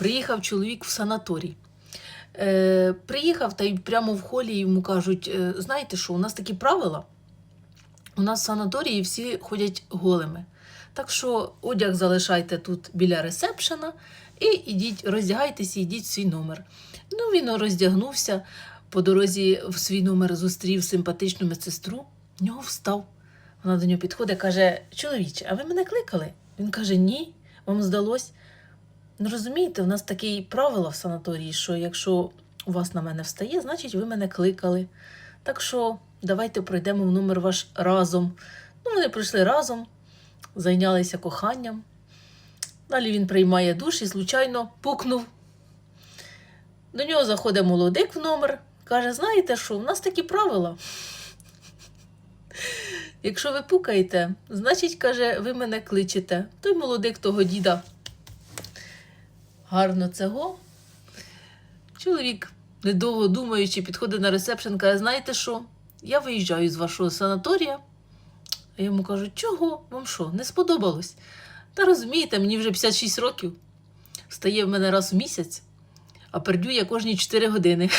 Приїхав чоловік в санаторій. Е, приїхав та й прямо в холі йому кажуть: е, знаєте що, у нас такі правила. У нас в санаторії всі ходять голими. Так що одяг залишайте тут біля ресепшена і ідіть, роздягайтеся, йдіть в свій номер. Ну, він роздягнувся, по дорозі в свій номер зустрів симпатичну медсестру, в нього встав. Вона до нього підходить каже: Чоловіче, а ви мене кликали? Він каже: Ні, вам здалось. Ну, розумієте, у нас такі правила в санаторії, що якщо у вас на мене встає, значить ви мене кликали. Так що давайте пройдемо в номер ваш разом. Ну, вони прийшли разом, зайнялися коханням. Далі він приймає душ і, звичайно, пукнув. До нього заходить молодик в номер, каже: знаєте що, у нас такі правила. Якщо ви пукаєте, значить, каже, ви мене кличете. Той молодик того діда. Гарно цього. Чоловік, недовго думаючи, підходить на ресепшн, каже, знаєте що? Я виїжджаю з вашого санаторія. А йому кажуть, чого? Вам що, не сподобалось? Та розумієте, мені вже 56 років. Встає в мене раз в місяць, а пердю я кожні 4 години.